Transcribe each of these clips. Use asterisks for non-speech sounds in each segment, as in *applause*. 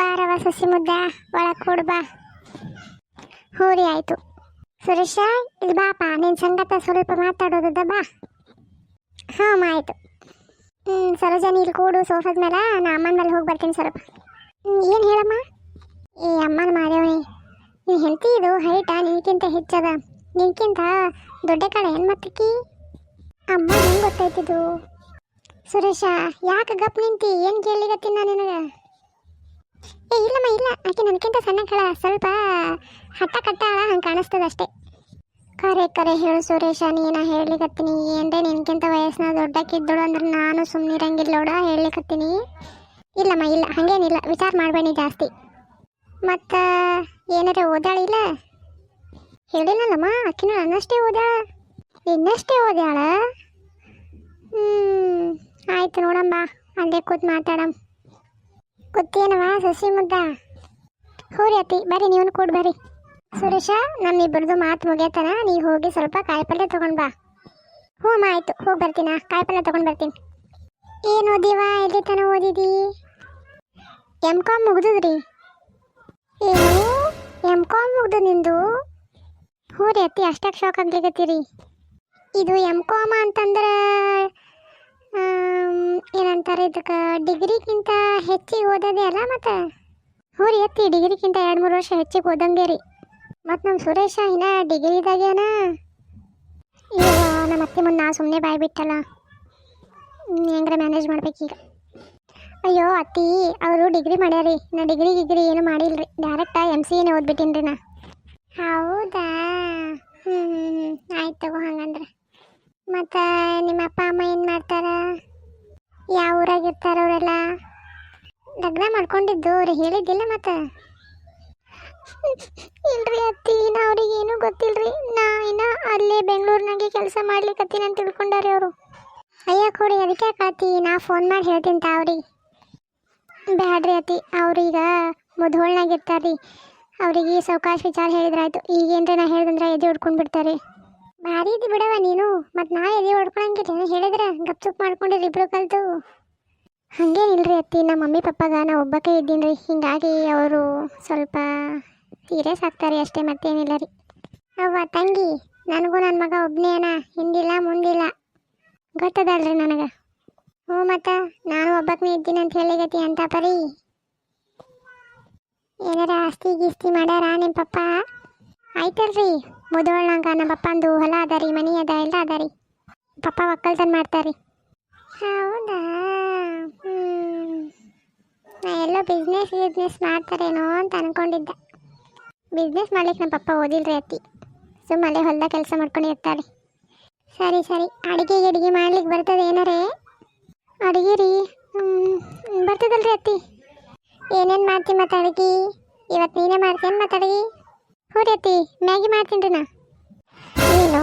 ಬಾರವ ಸಸಿ ಮುದ್ದ, ಒಳಗೆ ಬಾ. ಹೂರಿ ಆಯಿತು. ಸುರೇಶ, ಇಲ್ಲಿ ಬಾಪ ನಿನ್ನ ಸಂಗತ ಸ್ವಲ್ಪ ಮಾತಾಡೋದದ ಬಾ. ಹಾಂ ಆಯಿತು. ಹ್ಞೂ ಸರೋಜ ಇಲ್ಲಿ ಕೂಡು ಸೋಫಾದ ಮೇಲೆ. ನಾ ಅಮ್ಮನ ಮೇಲೆ ಹೋಗಿ ಬರ್ತೀನಿ ಸ್ವಲ್ಪ. ಏನು ಹೇಳಮ್ಮ? ಏ, ಅಮ್ಮನ ಮಾದೇವಣಿ ನೀನು ಹೆಂಡತಿ ಇದು ಹೈಟ ನಿನ್ಕಿಂತ ಹೆಚ್ಚದ. ನಿನ್ಕಿಂತ ದೊಡ್ಡ ಕಡೆ ಏನು ಮತ್ತಕ್ಕಿ ಅಮ್ಮ, ಹೆಂಗೆ ಗೊತ್ತಾಯ್ತಿದು? ಸುರೇಶ, ಯಾಕೆ ಗಪ್ ನಿಂತಿ? ಏನು ಕೇಳಲಿಗತ್ತೀನಿ ನಾನು ನಿನಗೆ? ಏ, ಇಲ್ಲಮ್ಮ, ಇಲ್ಲ. ಆಕೆ ನನಗಿಂತ ಸಣ್ಣ ಕಳ. ಸ್ವಲ್ಪ ಹಟ್ಟ ಕಟ್ಟ ಹಂಗೆ ಕಾಣಿಸ್ತದ ಅಷ್ಟೇ. ಕರೆ ಕರೆ ಹೇಳು ಸುರೇಶ, ನೀನ ಹೇಳ್ಲಿಕತ್ತೀನಿ. ಏನಂದ್ರೆ ನಿನಗಿಂತ ವಯಸ್ಸನ್ನ ದೊಡ್ಡಕ್ಕಿದ್ದಳು ಅಂದ್ರೆ ನಾನು ಸುಮ್ಮನಿರಂಗಿಲ್ಲ ನೋಡ, ಹೇಳ್ಲಿಕತ್ತೀನಿ. ಇಲ್ಲಮ್ಮ, ಇಲ್ಲ. ಹಾಗೇನಿಲ್ಲ. ವಿಚಾರ ಮಾಡಬೇಡಿ ಜಾಸ್ತಿ. ಮತ್ತು ಏನಾರ ಓದಾಳಿಲ್ಲ ಹೇಳಿಲ್ಲಲ್ಲಮ್ಮ, ಆಕಿನೂ ನನ್ನಷ್ಟೇ ಓದಾಳ. ನಿನ್ನಷ್ಟೇ ಓದ್ಯಾಳ ಹ್ಞೂ ಆಯ್ತು ನೋಡಮ್ಮ. ಅಲ್ಲೇ ಕೂತ್ ಮಾತಾಡಮ್. ಗೊತ್ತೇನವ ಸಸಿ ಮುದ್ದ? ರೀ ಅತ್ತಿ, ಬರ್ರಿ ನೀವು ಕೂಡ ಬರ್ರಿ. ಸುರೇಶ ನಮ್ಮಿಬ್ಬರದು ಮಾತು ಮುಗಿಯತನ, ನೀ ಹೋಗಿ ಸ್ವಲ್ಪ ಕಾಯಿಪಲ್ಲೆ ತಗೊಂಡ್ ಬಾ. ಹ್ಞೂ ಅಮ್ಮ, ಆಯ್ತು, ಹೋಗಿ ಬರ್ತೀನ ಕಾಯಿಪಲ್ಯ ತಗೊಂಡ್ ಬರ್ತೀನಿ. ಏನು ಓದಿವ, ಎಲ್ಲಿ ತನ ಓದಿದಿ? M com ಮುಗ್ದದ್ರಿ? ಏನು ಎಂ ಕಾಮ್ ಮುಗ್ದು ನಿಂದು? ಹ್ಞೂ ರೀ ಅತ್ತಿ ಅಷ್ಟಕ್ಕೆ ಶಾಕ್ ಆಗ್ಲಿಕತ್ತೀರಿ. ಇದು ಎಂ ಕಾಮ ಅಂತಂದ್ರೆ ಏನಂತಾರೆ ಇದಕ್ಕೆ, ಡಿಗ್ರಿಗಿಂತ ಹೆಚ್ಚಿಗೆ ಓದೋದೇ ಅಲ್ಲ ಮತ್ತೆ? ಹ್ಞೂ ರೀ ಎತ್ತಿ, ಡಿಗ್ರಿಗಿಂತ ಎರಡು ಮೂರು ವರ್ಷ ಹೆಚ್ಚಿಗೆ ಓದಂಗೆ ರೀ. ಮತ್ತು ನಮ್ಮ ಸುರೇಶ ಇನ್ನ ಡಿಗ್ರಿದಾಗೇನ ಈಗ ನಮ್ಮ ಅತ್ತೆ ಮುಂದೆ ನಾ ಸುಮ್ಮನೆ ಬಾಯ್ ಬಿಟ್ಟಲ್ಲ. ಹೆಂಗ್ರ ಮ್ಯಾನೇಜ್ ಮಾಡ್ಬೇಕೀಗ ಅಯ್ಯೋ, ಅತ್ತಿ, ಅವರು ಡಿಗ್ರಿ ಮಾಡ್ಯಾರಿ ನಾ ಡಿಗ್ರಿ, ಗಿಗ್ರಿ ಏನು ಮಾಡಿಲ್ರಿ ಡೈರೆಕ್ಟ್ ಎಂ ಸಿ ಎನೇ ರೀ ನಾ. ಹೌದಾ? ಹ್ಞೂ ಹ್ಞೂ ಆಯ್ತು ತಗೋ ಹಂಗಂದ್ರೆ. ಮತ್ತು ನಿಮ್ಮ ಅಪ್ಪ ಅಮ್ಮ ಏನು ಮಾಡ್ತಾರ? ಯಾವ ಊರಾಗ ಇರ್ತಾರ ಅವರೆಲ್ಲ? ಲಗ್ನ ಮಾಡ್ಕೊಂಡಿದ್ದು, ಅವ್ರು ಹೇಳಿದ್ದಿಲ್ಲ ಮತ್ತೆ? ಇಲ್ರಿ ಅತ್ತಿ ನಾ ಅವ್ರಿಗೆ ಏನೂ ಗೊತ್ತಿಲ್ರಿ. ನಾ ಇನ್ನ ಅಲ್ಲೇ ಬೆಂಗಳೂರಿನಾಗೆ ಕೆಲಸ ಮಾಡ್ಲಿಕ್ಕತ್ತೀನಿ ಅಂತ ತಿಳ್ಕೊಂಡಾರೆ ಅವರು. ಅಯ್ಯ ಕೊಡಿ, ಅದಕ್ಕೆ ಕಾತಿ ನಾ ಫೋನ್ ಮಾಡಿ ಹೇಳ್ತೀನಿ ತಾ ಅವ್ರಿಗೆ. ಬ್ಯಾಡ್ರಿ ಅತ್ತಿ, ಅವ್ರೀಗ ಮುಧೋಳ್ನಾಗ ರೀ ಅವರಿಗೆ ಸಾವಕಾಶ ವಿಚಾರ ಹೇಳಿದ್ರಾಯ್ತು ಈಗೇನ್ರಿ ನಾ ಹೇಳ್ದಂದ್ರೆ, ಎದೆ ಹೊಡ್ಕೊಂಡು ಬಿಡ್ತಾರೆ ಭಾರಿ ಇದ್ದಿ ಬಿಡವ ನೀನು. ಮತ್ತು ನಾ ಎದೆ ಹೊಡ್ಕೊಳಂಗಿಲ್ಲ. ಹೇಳಿದ್ರೆ ಗಪ್ಚುಪ್ ಮಾಡ್ಕೊಂಡಿರಿ ಇಬ್ರು ಕಲ್ತು. ಹಾಗೇನಿಲ್ರಿ ಅತ್ತಿ. ನಮ್ಮ ಮಮ್ಮಿ ಪಪ್ಪಾಗ ನಾ ಒಬ್ಬಕ್ಕೆ ಇದ್ದೀನಿ ರೀ ಹಿಂಗಾಗಿ ಅವರು ಸ್ವಲ್ಪ ಸೀರಿಯಸ್ ಆಗ್ತಾರೆ ಅಷ್ಟೇ, ಮತ್ತೇನಿಲ್ಲ ರೀ. ಅವ್ವ, ತಂಗಿ, ನನಗೂ ನನ್ನ ಮಗ ಒಬ್ಬನೇನ ಹಿಂದಿಲ್ಲ, ಮುಂದಿಲ್ಲ. ಗೊತ್ತದಲ್ರಿ ನನಗೆ? ಹ್ಞೂ ಮತ್ತು, ನಾನು ಒಬ್ಬಕ್ಕನೇ ಇದ್ದೀನಿ ಅಂತ ಹೇಳಿಗತಿ ಅಂತ ಪರಿ. ಏನಾರ ಆಸ್ತಿ ಗೀಸ್ತಿ ಮಾಡ್ಯಾರ ನಿಮ್ಮ ಪಪ್ಪ? ಆಯ್ತಲ್ರಿ. ಮುದೋಳ್ನಾಗ ನಮ್ಮ ಪಪ್ಪಂದು ಹೊಲ ಅದ ರೀ, ಮನಿ ಅದ, ಎಲ್ಲ ಅದ ರೀ. ಪಪ್ಪ ಒಕ್ಕಲ್ತನ ಮಾಡ್ತಾರೆ. ಹೌದಾ? ನಾ ಎಲ್ಲೋ ಬಿಸ್ನೆಸ್ ಬಿಸ್ನೆಸ್ ಮಾಡ್ತಾರೇನೋ ಅಂತ ಅನ್ಕೊಂಡಿದ್ದೆ. ಬಿಸ್ನೆಸ್ ಮಾಡ್ಲಿಕ್ಕೆ ನಮ್ಮ ಪಪ್ಪ ಓದಿಲ್ರಿ ಅತ್ತಿ. ಸುಮ್ಮನೆ ಹೊಲ್ದಾಗ ಕೆಲಸ ಮಾಡ್ಕೊಂಡಿರ್ತಾರೆ ಸರಿ ಸರಿ. ಅಡಿಗೆ ಗಿಡಿಗೆ ಮಾಡ್ಲಿಕ್ಕೆ ಬರ್ತದೆ ಏನಾರೇ? ಅಡುಗೆ ರೀ. ಬರ್ತದಲ್ರಿ ಅತ್ತಿ. ಏನೇನು ಮಾಡ್ತೀನಿ ಮತ್ತೆ ಅಡುಗೆ? ಇವತ್ತು ನೀನೇ ಮಾಡ್ತೀನಿ ಮತ್ತೆ ಅಡಿಗೆ? ಹ್ಞೂ ರೀ ಮ್ಯಾಗಿ ಮಾಡ್ತೀನಿ ರೀ ನಾ. ಏನು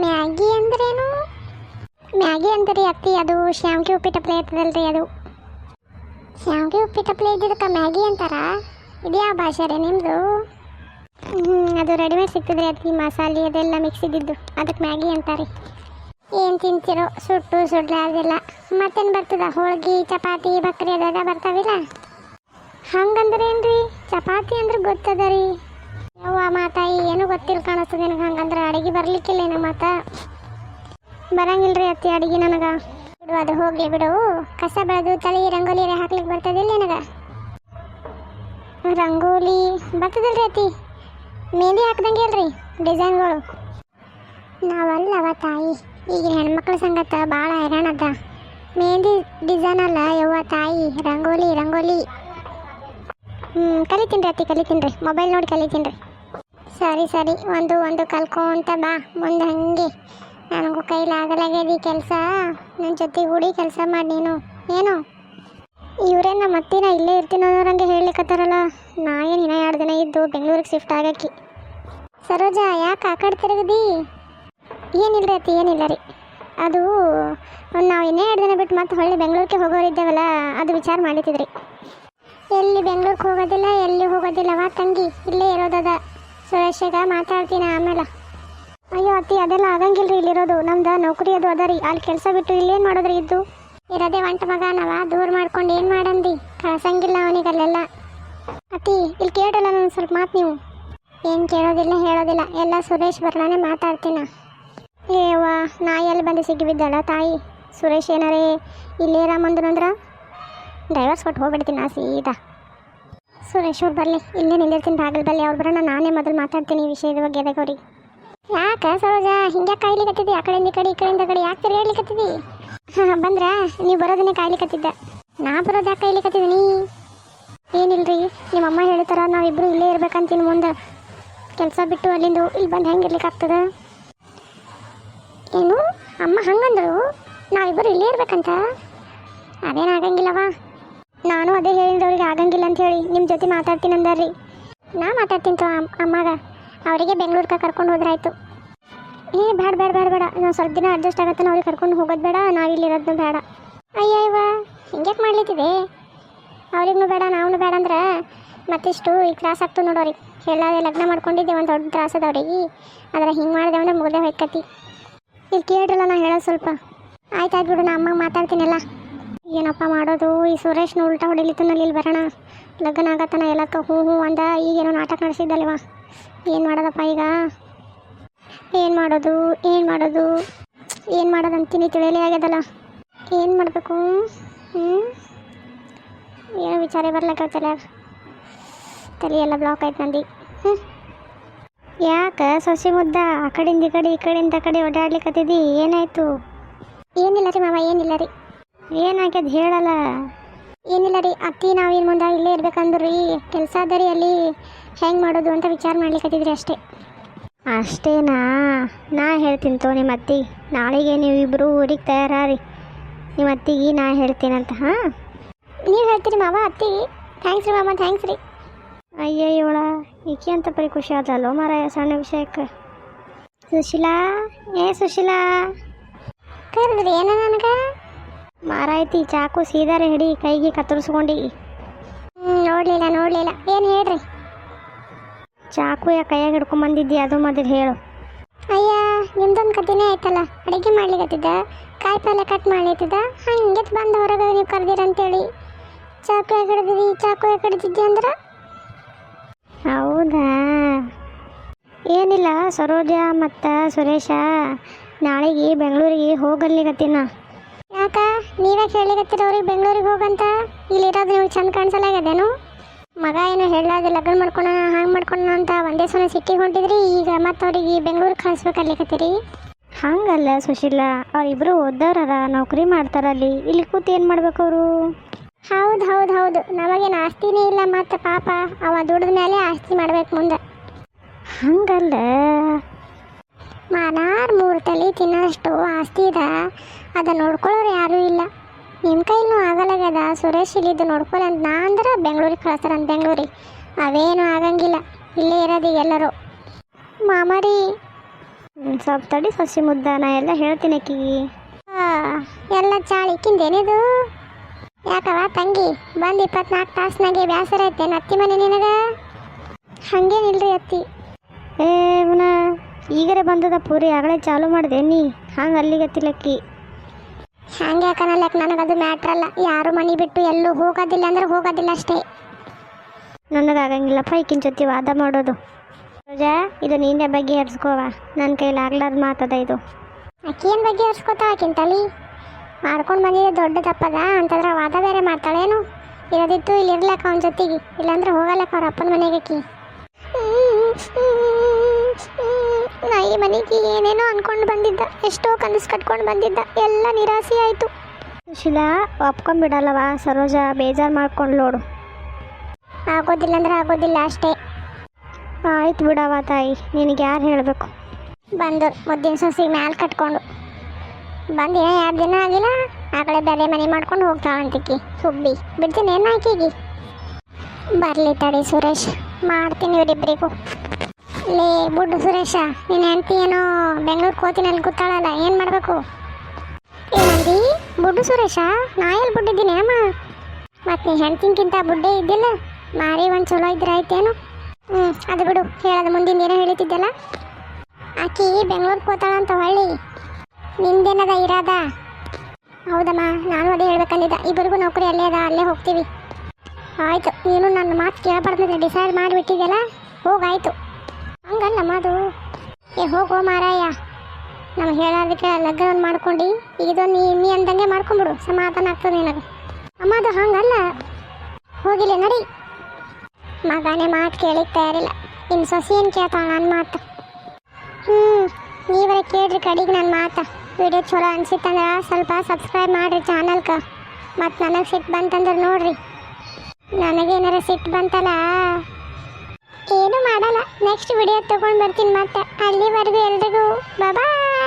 ಮ್ಯಾಗಿ ಅಂದ್ರೇನು? ಮ್ಯಾಗಿ ಅಂದ್ರಿ ಅತ್ತಿ, ಅದು ಶಾವ್ಗೆ ಉಪ್ಪಿಟ್ಟಪ್ಲೆ ಇರ್ತದಲ್ರಿ ಅದು. ಶಾವ್ಗೆ ಉಪ್ಪಿಟ್ಟಪ್ಲೆ ಇದ್ದಿದ್ದಕ್ಕೆ ಮ್ಯಾಗಿ ಅಂತಾರ? ಇದ್ಯಾವ ಭಾಷೆ ರೀ ನಿಮ್ಮದು ಹ್ಞೂ ಅದು ರೆಡಿಮೇಡ್ ಸಿಗ್ತದ್ರಿ ಅತ್ತಿ, ಮಸಾಲೆ ಅದೆಲ್ಲ ಮಿಕ್ಸ್ ಇದ್ದಿದ್ದು. ಅದಕ್ಕೆ ಮ್ಯಾಗಿ ಅಂತಾರೆ. ಏನು ತಿಂತಿರೋ, ಸುಟ್ಟು, ಸುಡ್ಲಾರ್ದಿಲ್ಲ. ಮತ್ತೇನು ಬರ್ತದ? ಹೋಳ್ಗೆ, ಚಪಾತಿ, ಬಕ್ರಿ ಅದೆಲ್ಲ ಬರ್ತಾವಿಲ್ಲ? ಹಂಗಂದ್ರೆ ಏನು ರೀ ಚಪಾತಿ ಅಂದ್ರೆ ಗೊತ್ತದ ರೀ. ಯವ್ವ ಮಾತಾಯಿ ಏನು ಗೊತ್ತಿಲ್ಲ ಕಾಣಿಸ್ತದೆ ನನಗೆ ಹಂಗಂದ್ರೆ ಅಡಿಗೆ ಬರ್ಲಿಕ್ಕಿಲ್ಲ ನಮ್ಮ ಮಾತ? ಬರಂಗಿಲ್ರಿ ಅತ್ತಿ ಅಡಿಗೆ ನನಗೆ. ಬಿಡು, ಅದು ಹೋಗ್ಲಿ ಬಿಡು. ಕಸ ಬೆಳೆದು ತಳಿ ರಂಗೋಲಿ ಹಾಕ್ಲಿಕ್ಕೆ ಬರ್ತದಿಲ್ಲ ನನಗೆ? ರಂಗೋಲಿ ಬರ್ತದಲ್ರಿ ಅತ್ತಿ. ಮೆಹಂದಿ ಹಾಕ್ದಂಗೆ ಇಲ್ರಿ ಡಿಸೈನ್ಗಳು. ನಾವಲ್ಲವ ತಾಯಿ. ಈಗ ಹೆಣ್ಮಕ್ಳ ಸಂಗತ ಭಾಳ ಹೈರಾಣದ ಮೆಹಂದಿ ಡಿಸೈನ್ ಅಲ್ಲ ಯವ್ವ ತಾಯಿ. ರಂಗೋಲಿ ರಂಗೋಲಿ. ಹ್ಞೂ ಕಲಿತೀನಿ ರೀ ಅತ್ತಿ ಕಲಿತೀನಿ ರೀ ಮೊಬೈಲ್ ನೋಡಿ ಕಲಿತೀನಿ ರೀ ಸರಿ ಸರಿ. ಒಂದು ಒಂದು ಕಲ್ಕೊಂತ ಬಾ. ಮುಂದೆ ಹಂಗೆ. ನನಗೂ ಕೈಲಾಗಲಾಗ್ಯದ ಈ ಕೆಲಸ. ನನ್ನ ಜೊತೆ ಗೂಡಿ ಕೆಲಸ ಮಾಡಿ ನೀನು. ಏನು? ಇವರೇ ನಮ್ಮ ಅತ್ತಿನ ಇಲ್ಲೇ ಇರ್ತೀನಿ ಅನ್ನೋರಂಗೆ ಹೇಳಲಿಕ್ಕತ್ತಾರಲ್ಲ ನಾ ಏನು ಇನ್ನೂ ಎರಡು ದಿನ ಇದ್ದು ಬೆಂಗಳೂರಿಗೆ ಶಿಫ್ಟ್ ಆಗಕ್ಕೆ. ಸರೋಜ, ಯಾಕೆ ಆ ಕಡೆ ತಿರುಗದಿ? ಏನಿಲ್ಲ ಅತ್ತಿ, ಏನಿಲ್ಲ ರೀ. ಅದು, ನಾವು ಇನ್ನೇ ಎರಡು ದಿನ ಬಿಟ್ಟು ಮತ್ತೆ ಹೊಳ್ಳಿ ಬೆಂಗಳೂರಿಗೆ ಹೋಗೋರಿದ್ದೇವಲ್ಲ ಅದು ವಿಚಾರ ಮಾಡಿತಿದ್ರಿ ಎಲ್ಲಿ ಬೆಂಗಳೂರಿಗೆ ಹೋಗೋದಿಲ್ಲ, ಎಲ್ಲಿ ಹೋಗೋದಿಲ್ಲವಾ ತಂಗಿ? ಇಲ್ಲೇ ಇರೋದದ. ಸುರೇಶಗ ಮಾತಾಡ್ತೀನಿ ಆಮೇಲೆ. ಅಯ್ಯೋ ಅತ್ತಿ, ಅದೆಲ್ಲ ಆಗಂಗಿಲ್ರಿ ಇಲ್ಲಿರೋದು. ನಮ್ದು ನೌಕರಿ ಅದು ಅದ ರೀ. ಅಲ್ಲಿ ಕೆಲಸ ಬಿಟ್ಟು ಇಲ್ಲೇನು ಮಾಡೋದ್ರಿ ಇದ್ದು? ಇರೋದೇ ಒಂಟ ಮಗ ನಾವ ದೂರ ಮಾಡ್ಕೊಂಡು ಏನು ಮಾಡಂದಿ? ಕಳ್ಸಂಗಿಲ್ಲ ಅವನಿಗೆ ಅಲ್ಲೆಲ್ಲ. ಅತ್ತಿ, ಇಲ್ಲಿ ಕೇಳಲ್ಲ ನಾನು ಸ್ವಲ್ಪ ಮಾತು ನೀವು. ಏನು ಕೇಳೋದಿಲ್ಲ, ಹೇಳೋದಿಲ್ಲ. ಎಲ್ಲ ಸುರೇಶ್ ಬರ್ಲಾನೆ ಮಾತಾಡ್ತೀನ. ಏವ ನಾ ಎಲ್ಲಿ ಬಂದು ಸಿಗಿಬಿದ್ದಾಳ ತಾಯಿ? ಸುರೇಶ್ ಏನಾರೇ ಇಲ್ಲೇ ರಾಮಂದ್ರು ಅಂದ್ರೆ ಡೈವರ್ಸ್ ಕೊಟ್ಟು ಹೋಗ್ಬಿಡ್ತೀನಿ ನಾ ಸೀದಾ. ಸುರೇಶ್ ಅವ್ರು ಬರಲಿ. ಇಲ್ಲೇ ನಿಂದಿರ್ತೀನಿ. ಬಾಗಿಲು ಬಲ್ಲಿ ಅವ್ರು ಬರೋಣ? ನಾನೇ ಮೊದಲು ಮಾತಾಡ್ತೀನಿ ಈ ವಿಷಯದ ಬಗ್ಗೆ ಅದಕ್ಕೆ ಅವ್ರಿಗೆ ಯಾಕೆ ಸರೋಜ? ಹಿಂಗೆ ಕಾಯ್ಲಿಕತ್ತಿದ್ದಿ ಆ ಕಡೆಯಿಂದ ಈ ಕಡೆ, ಈ ಕಡೆಯಿಂದ ಕಡೆ. ಯಾಕೆ ತಿರುಗಾಡ್ಲಿಕತ್ತಿದ್ದಿ ಹಾಂ ಬಂದ್ರ? ನೀವು ಬರೋದನ್ನೇ ಕಾಯ್ಲಿಕತ್ತಿದ್ದೆ ನಾ ಬರೋದು ಯಾಕೆ ಕಾಯ್ಲಿಕತ್ತಿದ್ದೀನಿ ಏನಿಲ್ರಿ? ನಿಮ್ಮ ಅಮ್ಮ ಹೇಳ್ತಾರ ನಾವಿಬ್ರು ಇಲ್ಲೇ ಇರ್ಬೇಕಂತೀನಿ ಮುಂದೆ. ಕೆಲಸ ಬಿಟ್ಟು ಅಲ್ಲಿಂದ ಇಲ್ಲಿ ಬಂದು ಹೆಂಗೆ ಇರ್ಲಿಕ್ಕಾಗ್ತದ? ಏನು ಅಮ್ಮ ಹಂಗಂದ್ರು? ನಾವಿಬ್ಬರು ಇಲ್ಲೇ ಇರ್ಬೇಕಂತ? ಅದೇನು ಆಗಂಗಿಲ್ಲವಾ? ನಾನು ಅದೇ ಹೇಳಿದ್ರೆ ಅವ್ರಿಗೆ ಆಗಂಗಿಲ್ಲ ಅಂತ ಹೇಳಿ ನಿಮ್ಮ ಜೊತೆ ಮಾತಾಡ್ತೀನಿ ಅಂದಾರ್ರಿ. ನಾ ಮಾತಾಡ್ತೀನಿ ತೋ ಅಮ್ಮಗ. ಅವರಿಗೆ ಬೆಂಗಳೂರಿಗೆ ಕರ್ಕೊಂಡು ಹೋದ್ರಾಯ್ತು. ಏ ಬೇಡ ಬೇಡ ಬೇಡ ಬೇಡ ನಾವು ಸ್ವಲ್ಪ ದಿನ ಅಡ್ಜಸ್ಟ್ ಆಗತ್ತೆ ಅವ್ರಿಗೆ ಕರ್ಕೊಂಡು ಹೋಗೋದು ಬೇಡ, ನಾವು ಇಲ್ಲಿರೋದು ಬೇಡ. ಅಯ್ಯ ಹಿಂಗ್ಯಾಕೆ ಮಾಡ್ಲಿಕ್ಕಿದೆ ಅವ್ರಿಗೂ ಬೇಡ ನಾವು ಬೇಡ ಅಂದ್ರೆ ಮತ್ತಿಷ್ಟು ಈ ತ್ರಾಸ ಆಗ್ತು ನೋಡೋರಿ. ಹೇಳದೆ ಲಗ್ನ ಮಾಡ್ಕೊಂಡಿದ್ದೆ, ಒಂದು ದೊಡ್ಡ ತ್ರಾಸ ಅದ ಅವ್ರಿಗೆ ಆದ್ರೆ ಹಿಂಗೆ ಮಾಡಿದೆ ಅಂದ್ರೆ ಮುಗ್ದೆ ಹೋಯ್ಕತಿ. ಇಲ್ಲಿ ಕೇಳ್ರಲ್ಲ ನಾನು ಹೇಳೋದು ಸ್ವಲ್ಪ. ಆಯ್ತು ಆಯ್ತು ಬಿಡು, ನಾ ಅಮ್ಮಗೆ ಮಾತಾಡ್ತೀನಲ್ಲ. ಏನಪ್ಪ ಮಾಡೋದು? ಈ ಸುರೇಶ್ನ ಉಲ್ಟಾ ಹೊಡಿಲಿತ್ತನಲ್ಲಿ ಇಲ್ಲಿ ಬರೋಣ. ಲಗ್ನ ಆಗತ್ತಾನ ಎಲ್ಲಕ್ಕ ಹ್ಞೂ ಹ್ಞೂ ಅಂದ. ಈಗೇನೋ ನಾಟಕ ನಡೆಸಿದ್ದಲ್ವ? ಏನು ಮಾಡೋದಪ್ಪ ಈಗ? ಏನು ಮಾಡೋದು? ಏನು ಮಾಡೋದು? ಏನು ಮಾಡೋದು ಅಂತೀನಿ ತಿಳಿಯಲೇ ಆಗ್ಯದಲ್ಲ. ಏನು ಮಾಡಬೇಕು? ಹ್ಞೂ ಏನೋ ವಿಚಾರ ಬರ್ಲಕ್ಕ ತಲೆ ತಲೆ ಎಲ್ಲ ಬ್ಲಾಕ್ ಆಯ್ತು ನಂದಿ. ಹ್ಞೂ ಯಾಕೆ ಸೊಸೆ ಮುದ್ದ? ಆ ಕಡೆಯಿಂದ ಈ ಕಡೆ, ಈ ಕಡೆಯಿಂದ ಆ ಕಡೆ ಓಡಾಡ್ಲಿಕ್ಕತ್ತಿದ್ದಿ ಏನಾಯಿತು? ಏನಿಲ್ಲ ರೀ ಮಾವ, ಏನಿಲ್ಲ ರೀ. ಏನಾಗ್ಯದ ಹೇಳಲ್ಲ? ಏನಿಲ್ಲ ರೀ, ಅತ್ತಿ ನಾವೇನು ಮುಂದೆ ಇಲ್ಲೇ ಇರ್ಬೇಕಂದ್ರೆ ರೀ ಕೆಲಸ ಅದ ರೀ ಅಲ್ಲಿ. ಹೆಂಗೆ ಮಾಡೋದು ಅಂತ ವಿಚಾರ ಮಾಡ್ಲಿಕ್ಕತ್ತಿದ್ರಿ ಅಷ್ಟೇ. ಅಷ್ಟೇನಾ? ನಾ ಹೇಳ್ತೀನಿ ತೋ ನಿಮ್ಮ ಅತ್ತಿ. ನಾಳೆಗೆ ನೀವಿಬ್ಬರು ಊರಿಗೆ ತಯಾರಾರಿ. ನಿಮ್ಮ ಅತ್ತಿಗೆ ನಾ ಹೇಳ್ತೀನಂತ, ಹಾಂ? ನೀವು ಹೇಳ್ತೀರಿ ಮಾವ, ಅತ್ತಿ. ಥ್ಯಾಂಕ್ಸ್ ರೀ ಮಾಮ ಥ್ಯಾಂಕ್ಸ್ ರೀ. ಅಯ್ಯೋ ಇವಳ ಈಕೆ ಅಂತ ಪರಿ ಖುಷಿ ಆದಲ್ಲೋ ಮಾರಾಯ ಸಣ್ಣ ವಿಷಯಕ್ಕೆ. ಸುಶೀಲಾ, ಏ ಸುಶೀಲಾ. ಕರೆದ್ರಿ ಏನ ನನಗೆ? ಮಾರಾಯ್ತಿ ಚಾಕು ಸೀದಾರೆ ಹಿಡಿ ಕೈಗೆ ಕತ್ತರಿಸ್ಕೊಂಡಿ. ನೋಡಲಿಲ್ಲ ನೋಡಲಿಲ್ಲ. ಏನು ಹೇಳ್ರಿ? ಚಾಕು ಯಾ ಕೈಯಾಗ ಹಿಡ್ಕೊಂಡ್ ಬಂದಿದ್ದಿ ಅದು ಮೊದಲು ಹೇಳು. ಅಯ್ಯ ನಿಮ್ದೊಂದು ಕಥೆನೇ ಆಯ್ತಲ್ಲ? ಅಡುಗೆ ಮಾಡ್ಲಿಕ್ಕತ್ತಿದ್ದ ಕಾಯಿ ಪಲ್ಯ ಕಟ್ ಮಾಡ್ಲಿತ್ತಿದ್ದ ಹಂಗೆ ಬಂದ ಹೊರಗೆ ನೀವು ಕರೆದಿರಂತೇಳಿ. ಚಾಕು ಯಾಕೆ ಹಿಡಿದಿದ್ದಿ ಚಾಕು ಯಾಕೆ ಹಿಡ್ದಿದ್ದಿ ಅಂದ್ರೆ? ಹೌದಾ? ಏನಿಲ್ಲ ಸರೋಜ ಮತ್ತು ಸುರೇಶ ನಾಳೆಗೆ ಬೆಂಗಳೂರಿಗೆ ಹೋಗಲ್ಲಿಗತ್ತಿನ ಯಾಕ ನೀವೇ ಹೇಳಿಗತ್ತೀರ ಅವ್ರಿಗೆ ಬೆಂಗಳೂರಿಗೆ ಹೋಗಂತ? ಇಲ್ಲಿರೋದು ನೀವು ಚಂದ ಕಾಣಿಸಲಾಗ್ಯದೇನು? ಮಗ ಏನು ಹೇಳಲಾದ ಲಗ್ನ ಮಾಡ್ಕೊಳ ಹಂಗೆ ಮಾಡ್ಕೊಳ ಅಂತ ಒಂದೇ ಸಲ ಸಿಟ್ಟಿಗೆ ಹೊಂಟಿದ್ರಿ ಈಗ ಮತ್ತೆ ಅವ್ರಿಗೆ ಬೆಂಗಳೂರಿಗೆ ಕಳಿಸ್ಬೇಕಲ್ಲಿಕತ್ತೀರಿ ಹಂಗಲ್ಲ ಸುಶೀಲಾ ಅವರಿಬ್ರು ಓದೋರರ ನೌಕರಿ ಮಾಡ್ತಾರಲ್ಲಿ ಇಲ್ಲಿ ಕೂತು ಏನು ಮಾಡ್ಬೇಕು ಅವರು? ಹೌದು ಹೌದು ಹೌದು ನಮಗೇನು ಆಸ್ತಿನೇ ಇಲ್ಲ ಮತ್ತು ಪಾಪ ಅವ ದುಡಿದ ಮೇಲೆ ಆಸ್ತಿ ಮಾಡ್ಬೇಕು ಮುಂದೆ. ಹಂಗಲ್ಲ. ಮಾನಾರ್ ಮೂರು ತಲೆ ತಿನ್ನೋಷ್ಟು ಆಸ್ತಿ ಇದ. ಅದ ನೋಡ್ಕೊಳ್ಳೋರು ಯಾರೂ ಇಲ್ಲ. ನಿಮ್ಮ ಕೈಲೂ ಆಗಲಾಗ್ಯದ. ಸುರೇಶ್ ಇಲ್ಲಿದ್ದು ನೋಡ್ಕೊಳ್ಳಿ ಅಂತ ನಾ ಅಂದ್ರೆ ಬೆಂಗಳೂರಿಗೆ ಕಳಿಸ್ತಾರಂತ ಬೆಂಗಳೂರಿಗೆ. ಅವೇನು ಆಗಂಗಿಲ್ಲ. ಇಲ್ಲೇ ಇರೋದು ಎಲ್ಲರೂ. ಮಾಮಾರಿ ಸ್ವಲ್ಪ ತಡಿ ಸಸಿ ಮುದ್ದ ನಾ ಎಲ್ಲ ಹೇಳ್ತೀನಿ ಅಕ್ಕಿಗೆ ಎಲ್ಲ ಚಾಳಿಕ್ಕಿಂದೇನಿದು ಯಾಕವ ತಂಗಿ, ಬಂದು ಇಪ್ಪತ್ನಾಲ್ಕು ತಾಸ್ನಾಗೆ ಬೇಸರ ಐತೆ ಅತ್ತಿ ಮನೆ ನಿನಗೆ? ಹಂಗೇನಿಲ್ರಿ ಅತ್ತಿ. ಏ ಈಗರೆ ಬಂದದ ಪೂರಿ ಆಗಲೇ ಚಾಲು ಮಾಡಿದೆ ನೀ. ಹಂಗೆ ಅಲ್ಲಿಗತ್ತಿಲಕ್ಕಿ ಹಂಗೆ ಯಾಕನಲ್ಲ ನನಗದು ಮ್ಯಾಟ್ರ್ ಅಲ್ಲ. ಯಾರು ಮನೆ ಬಿಟ್ಟು ಎಲ್ಲೂ ಹೋಗೋದಿಲ್ಲ ಅಂದ್ರೆ ಹೋಗೋದಿಲ್ಲ ಅಷ್ಟೇ. ನನಗಾಗಂಗಿಲ್ಲಪ್ಪ ಈಕಿನ ಜೊತೆ ವಾದ ಮಾಡೋದು. ರೋಜಾ ಇದು ನೀನೇ ಬಗ್ಗೆ ಹರ್ಸ್ಕೋವ ನನ್ನ ಕೈಲಿ ಆಗ್ಲಾರ್ದ ಮಾತದ ಇದು. ಆಕೇನು ಬಗ್ಗೆ ಹರಿಸ್ಕೋತಾವ ಆಕಿನ ತಲಿ? ಮಾಡ್ಕೊಂಡು ಬಂದಿದೆ ದೊಡ್ಡ ತಪ್ಪದ ಅಂತಂದ್ರೆ ವಾದ ಬೇರೆ ಮಾಡ್ತಾಳೇನು? ಇರೋದಿತ್ತು ಇಲ್ಲಿ ಇರ್ಲಕ್ಕ ಅವನ ಜೊತೆಗೆ. ಇಲ್ಲಾಂದ್ರೆ ಹೋಗಲ್ಲಕ್ಕ ಅವ್ರ ಅಪ್ಪನ ಮನೆಗೆ ಆಕಿ. *laughs* ನಾ ಈ ಮನೆಗೆ ಏನೇನೋ ಅನ್ಕೊಂಡು ಬಂದಿದ್ದ. ಎಷ್ಟೋ ಕನಸು ಕಟ್ಕೊಂಡು ಬಂದಿದ್ದ. ಎಲ್ಲ ನಿರಾಸೆ ಆಯಿತು. ಶಿಲಾ ಒಪ್ಕೊಂಡ್ಬಿಡಲ್ಲವಾ ಸರೋಜ ಬೇಜಾರು ಮಾಡ್ಕೊಂಡು ನೋಡು. ಆಗೋದಿಲ್ಲ ಅಂದ್ರೆ ಆಗೋದಿಲ್ಲ ಅಷ್ಟೇ. ಆಯ್ತು ಬಿಡವ ತಾಯಿ. ನಿನಗೆ ಯಾರು ಹೇಳಬೇಕು? ಬಂದು ಮುದ್ದಿನ ಸಸಿ ಮ್ಯಾಲೆ ಕಟ್ಕೊಂಡು. ಬಂದು ಏನೋ ಎರಡು ದಿನ ಆಗಿಲ್ಲ? ಆ ಕಡೆ ಬೇರೆ ಮನೆ ಮಾಡ್ಕೊಂಡು ಹೋಗ್ತಾಳಂತಿಕ್ಕಿ ಸುಬ್ಬಿ. ಬಿಡ್ತೀನಿ ಏನು ಆಕಿಗೆ ಬರಲಿ ತಡಿ ಸುರೇಶ್. ಮಾಡ್ತೀನಿ ಇವರಿಬ್ಬರಿಗೂ ಲೇ ಬುಡ್ಡು ಸುರೇಶ, ನಿನ್ನ ಹೆಂಡತಿ ಏನೋ ಬೆಂಗಳೂರು ಕೋತಿನಲ್ಲಿ ಕೂತಾಳಲ್ಲ, ಏನು ಮಾಡಬೇಕು? ಏನಂದಿ ಬುಡ್ಡು ಸುರೇಶ, ನಾ ಎಲ್ಲಿ ಬುಡ್ಡಿದ್ದೀನಿ ಅಮ್ಮ? ಮತ್ತು ನೀ ಹೆಂಡ್ತಿನ್ಕಿಂತ ಬುಡ್ಡೇ ಇದ್ದಿಲ್ಲ, ಮಾರಿ ಒಂದು ಚಲೋ ಇದ್ರೆ ಆಯ್ತೇನು? ಹ್ಞೂ ಅದು ಬಿಡು, ಹೇಳೋದು ಮುಂದಿನ ಏನೋ ಹೇಳ್ತಿದ್ದಲ್ಲ. ಆಕಿ ಬೆಂಗಳೂರಿಗೆ ಅಂತ ಹೊಳ್ಳಿ, ನಿಂದೇನದ ಇರಾದ? ಹೌದಮ್ಮ, ನಾನು ಅದೇ ಹೇಳ್ಬೇಕಂದಿದ್ದ ಇಬ್ಬರಿಗೂ ನೌಕರಿ ಅಲ್ಲೇ ಅದ, ಅಲ್ಲೇ ಹೋಗ್ತೀವಿ. ಆಯ್ತು, ನೀನು ನನ್ನ ಮಾತು ಕೇಳಬಾರ್ದು ಡಿಸೈಡ್ ಮಾಡಿಬಿಟ್ಟಿದ್ದೆಲ್ಲ ಹೋಗಾಯ್ತು ಹಂಗಲ್ಲ ಮಾದು ಏ, ಹೋಗೋ ಮಾರಾಯ. ನಮ್ಗೆ ಹೇಳೋದಕ್ಕೆ ಲಗ್ನ ಮಾಡ್ಕೊಂಡು. ಇದೊಂದು ನೀ ನೀ ಅಂದಂಗೆ ಮಾಡ್ಕೊಂಬಿಡು. ಸಮಾಧಾನ ಆಗ್ತದೆ ನಿನಗೆ. ಅಮ್ಮದು ಹಂಗಲ್ಲ. ಹೋಗಿಲ್ಲ, ನಡಿ. ಮಗನೇ ಮಾತು ಕೇಳಿಕ್ ತಯಾರಿಲ್ಲ. ನಿಮ್ಮ ಸೊಸಿ ಏನು ಕೇಳ್ತಾ ನನ್ನ ಮಾತು? ಹ್ಞೂ ನೀವೇ ಕೇಳ್ರಿ ಕಡೆಗೆ ನನ್ನ ಮಾತು. ವಿಡಿಯೋ ಚಲೋ ಅನ್ಸಿತ್ತಂದ್ರೆ ಸ್ವಲ್ಪ ಸಬ್ಸ್ಕ್ರೈಬ್ ಮಾಡಿರಿ ಚಾನಲ್ಗೆ ಮತ್ತು ನನಗೆ ಸಿಟ್ಟು ಬಂತಂದ್ರೆ ನೋಡ್ರಿ. ನನಗೇನಾರ ಸಿಟ್ಟು ಬಂತಲ್ಲ ಏನು ಮಾಡಲ್ಲ. ನೆಕ್ಸ್ಟ್ ವಿಡಿಯೋ ತೊಗೊಂಡು ಬರ್ತೀನಿ ಮತ್ತೆ. ಅಲ್ಲಿವರೆಗೂ ಎಲ್ರಿಗೂ ಬಾಯ್